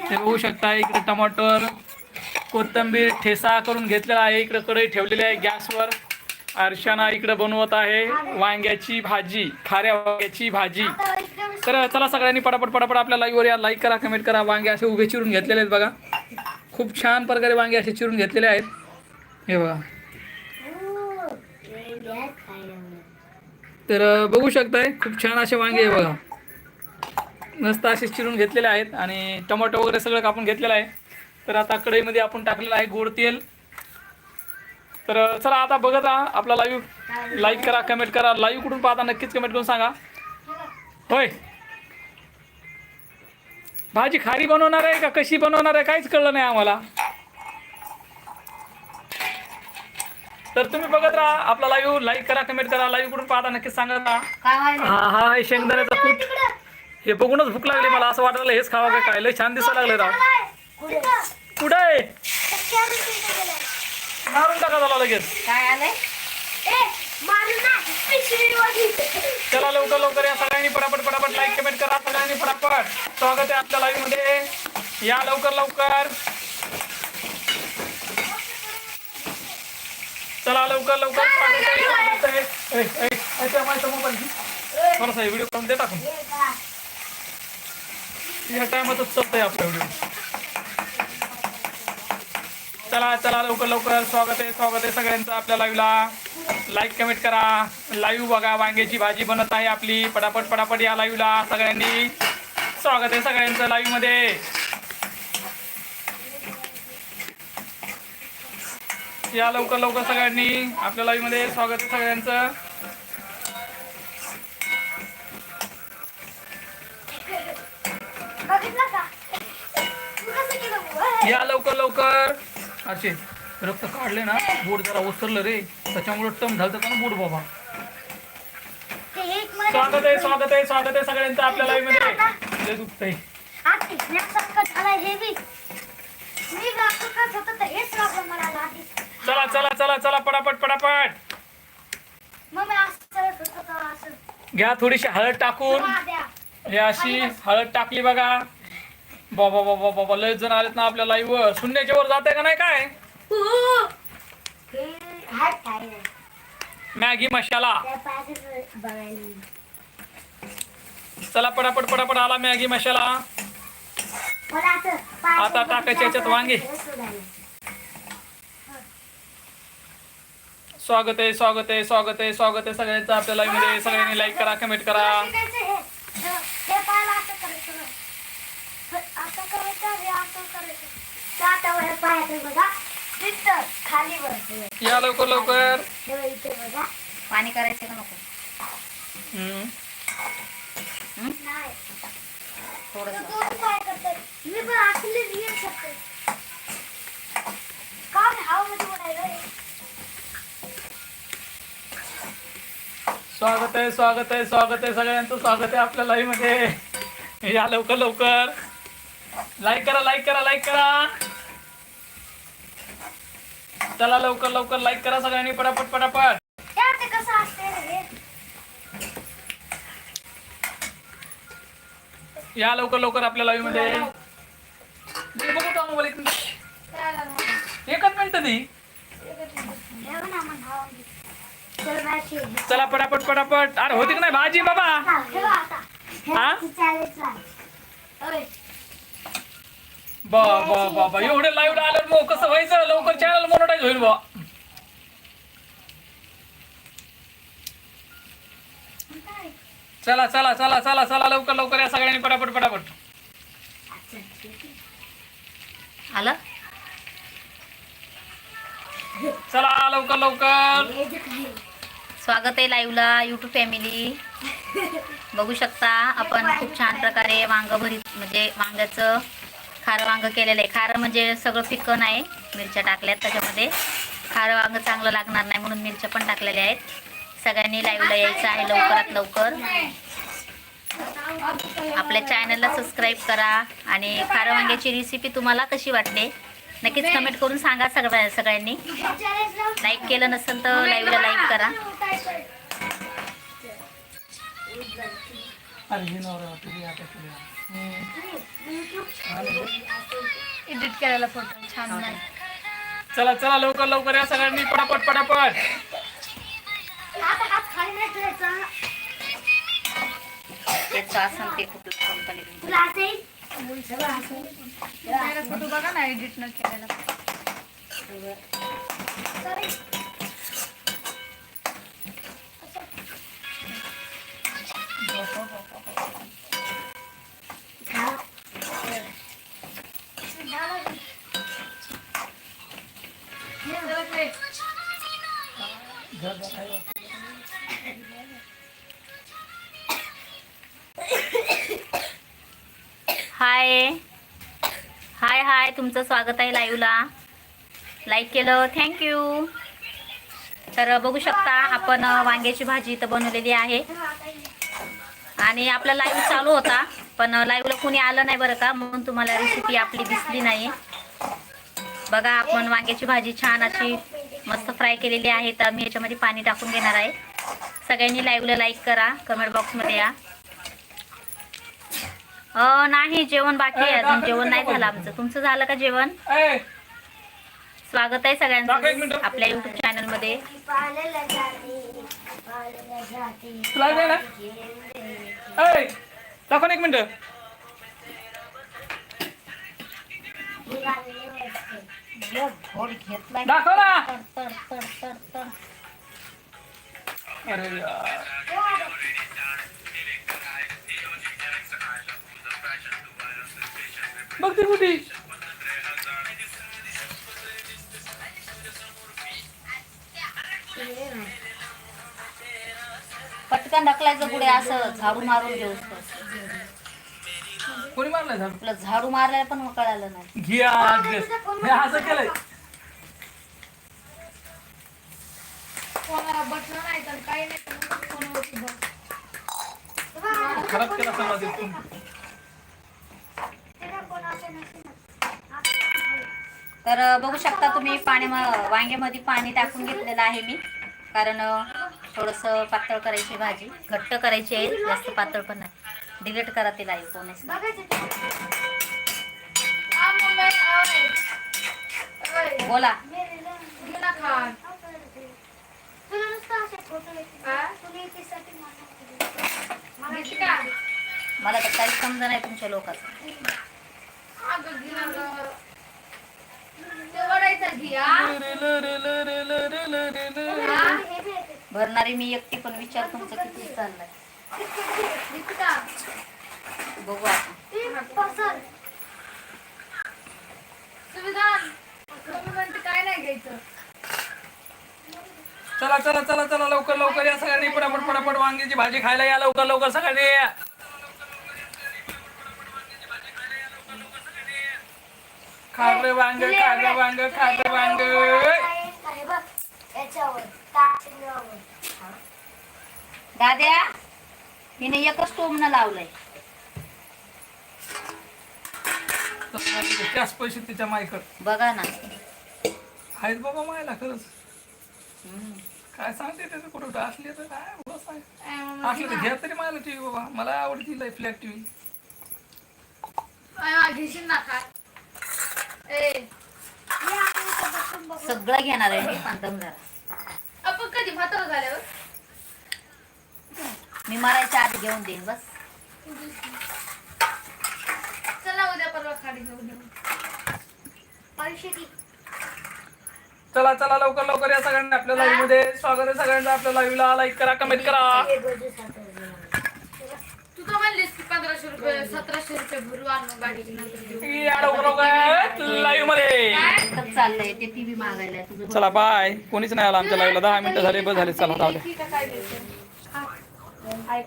हे बघू शकता इकडे टमाटर कोथिंबीर ठेसा करून घेतलेला आहे. इकडे कढई ठेवलेली आहे गॅसवर. आरशाना इकडे बनवत आहे वांग्याची भाजी खाऱ्या वांग्याची भाजी. तर चला सगळ्यांनी पटापट पटापट आपल्या लाईव्हवर या. लाईक करा कमेंट करा. वांगे असे उभे चिरून घेतलेले आहेत बघा. खूप छान प्रकारे वांगे असे चिरून घेतलेले आहेत. हे बघा. तर बघू शकताय खूप छान असे वांगे आहे बघा. मस्त असे चिरून घेतलेले आहेत आणि टोमॅटो वगैरे सगळं कापून घेतलेलं आहे. तर आता कढईमध्ये आपण टाकलेलं आहे गोड तेल. तर चला आता बघत राहा. आपला लाईव्ह लाईक करा कमेंट करा. लाईव्ह कुठून पाहता नक्कीच कमेंट करून सांगा. होय. भाजी खारी बनवणार आहे का कशी बनवणार आहे काहीच कळलं नाही आम्हाला. तर तुम्ही बघत राहा. आपला लाईव्ह लाईक करा कमेंट करा. लाईव्ह कुठून पाहता नक्कीच व्हायला हा हा शेंगदाण्याचा हे बघूनच भूक लागली मला असं वाटलं हेच खावा का काय? लय छान दिसायला लागले राव. कुठं आहे? मारून टाका झाला लगेच. काय आलंय? चला लवकर लवकर या सगळ्यांनी पटापट पटापट लाईक कमेंट करा सगळ्यांनी पटापट. स्वागत आहे आपल्या लाईव्हमध्ये. या लवकर लवकर. चला लवकर लवकर. स्वागत आहे, मोबाईल व्हिडिओ करून दे टाकून. या टायमातच चलतंय आपला व्हिडिओ चला चला लवकर लवकर. स्वागत आहे स्वागत आहे सगळ्यांचं आपल्या लाईव्हला लाईक कमेंट करा. लाईव्ह बघा वांग्याची भाजी बनत आहे आपली. पटापट पटापट या लाईव्हला सगळ्यांनी. स्वागत आहे सगळ्यांचं लाईव्हमध्ये या लवकर लवकर सगळ्यांनी. आपल्या लाईव्हमध्ये स्वागत आहे सगळ्यांचं. लवकर लवकर असे रक्त काढले ना बोट जरा ओसरलं रे. त्याच्यामुळे टम झालं का ना बोट बाबा? स्वागत आहे स्वागत आहे स्वागत आहे सगळ्यांचं आपल्या लाईव्हमध्ये. लय दुखतंय. चला चला चला चला पटापट पटापट. घ्या थोडीशी हळद टाकून. हे अशी हळद टाकली बघा. बाबा बाबा बाबा लय जण आलेत ना आपल्या लाईव्ह वर. शून्याच्या वर जाते का नाही काय? मॅगी मसाला चला पटापट पटापट आला मॅगी मसाला आता टाकायचे याच्यात वांगे. स्वागत आहे स्वागत आहे स्वागत आहे स्वागत आहे सगळ्यांचं. आपल्या लाईव्हमध्ये सगळ्यांनी लाईक करा कमेंट करा. या लवकर लवकर. पाणी करायचं का नको? थोडस. स्वागत आहे स्वागत आहे स्वागत आहे सगळ्यांचं. स्वागत आहे आपल्या लाईव्हमध्ये. या लवकर लवकर. लाईक करा लाईक करा लाईक करा. चला लवकर लवकर लाईक करा सगळ्यांनी पटापट पटापट. या लवकर लवकर आपल्या लाईव्हमध्ये. मोबाईल. एकच मिनिट दे ठेव ना मग हवामध्ये. चल बाकी. चला पटापट पटापट. अरे होती का नाही भाजी बाबा? हा, अरे, बा बा बाबा एवढे लाईव्ह आलं मग कसं व्हायचं लवकर चॅनल मोनोटाईज होईल बा? चला चला चला चला चला लवकर लवकर या सगळ्यांनी पटापट पटापट. आलं चला लवकर लवकर. स्वागत आहे लाईव्हला युट्यूब फॅमिली बघू शकता आपण खूप छान प्रकारे वांग भरीत म्हणजे वांग्याचं खारं वांग केलेलं आहे खारं म्हणजे सगळं फिक्कं नाही मिरच्या टाकल्यात त्याच्यामध्ये खारं वांग चांगलं लागणार नाही म्हणून मिरच्या पण टाकलेल्या आहेत. सगळ्यांनी लाईव्हला यायचं आहे लवकरात लवकर. आपल्या चॅनलला सबस्क्राईब करा आणि खारं वांग्याची रेसिपी तुम्हाला कशी वाटते नक्कीच कमेंट करून सांगा सगळ्या सगळ्यांनी. लाईक केलं नसेल तर लाईव्हला लाईक करा. एडिट करायला फोटो छान नाही चला चला लवकर लवकर या सगळ्यांनी पटापट पटापट. फोटो बघा ना एडिट न केलेला हाय. हाय हाय. तुमचं स्वागत आहे लाईव्हला लाईक केलं. थँक्यू तर बघू शकता आपण वांग्याची भाजी इथं बनवलेली आहे. आणि आपला लाईव्ह चालू होता पण लाईव्हला कुणी आलं नाही बरं का म्हणून तुम्हाला रेसिपी आपली दिसली नाही बघा आपण वांग्याची भाजी छान अशी मस्त फ्राय केलेली आहे. तर मी याच्यामध्ये पाणी टाकून घेणार आहे. सगळ्यांनी लाईव्हला लाईक करा. कमेंट बॉक्समध्ये या. नाही जेवण बाकी आहे अजून. जेवण नाही झालं आमचं. तुमचं झालं का जेवण? स्वागत आहे एक सगळ्यांचं मिनिटं. आपल्या युट्यूब चॅनलमध्ये पाळलेलं जाते ना अरे यार. बघ ती कुठे? पटकन ढकलायचं पुढे असं झाडू मारून घेऊ मारलाय झाड. तुला झाडू मारल्याला पण कळालं नाही. हे असं केलंय. कोणाला बटन नाही तर काही नाही. तर फोनवरती बघ. खराब केला समाज तू तर अ, बघू शकता तुम्ही पाणी म- वांग्यामध्ये पाणी टाकून घेतलेलं आहे मी. कारण थोडंसं पातळ करायची भाजी. घट्ट करायची आहे. जास्त पातळ पण नाही. डिलीट करा ते लाईव्ह कोणीच बोला. मला तर काहीच समजा नाही तुमच्या लोकांचं. भरणारी मी एकटी पण विचार तुमचं किती चाललाय. बघू आपण काय नाही घ्यायचं चला चला चला चला लवकर लवकर या सगळ्यांनी. पटापट पटापट वांग्याची भाजी खायला या लवकर लवकर सगळ्यांनी. या खारं वांग खारं वांग खारं वांग. हे दाद्या? हिने एकच टोमनं लावलंय. त्याच पैसे तिच्या मायकड. बघा ना. आहेत बाबा मायला खरंच. काय सांगते त्याचं कुठं कुठं असली तर काय मम्मी, असलं तर घ्या तरी मला टीव्ही बाबा. मला आवडती फ्लॅट टीव्ही घेशील ना बघू. सगळं घेणार आहे मी जरा. आपण कधी म्हातारं झाल्यावर? मी मरायच्या आधी घेऊन देईन बस. चला उद्या परवा खाडी घेऊन येऊ. पैसे दे. चला चला लवकर लवकर या सगळ्यांनी आपल्या लाईव्हमध्ये. स्वागत आहे सगळ्यांचं आपल्या लाईव्हला लाईक करा कमेंट करा. तू तर म्हणलीस की पंधराशे रुपये सतराशे रुपये भरू आणून गाडीची नंतर देऊ. या लवकर लवकर लाईव्हमध्ये. चाललंय ते टीव्ही मागायला. तुझं चला बाय कोणीच नाही आला आमच्या लाईव्हला दहा मिनिटं झाले बस झाले. चला जाऊ द्या ठीक आहे काय घ्यायचं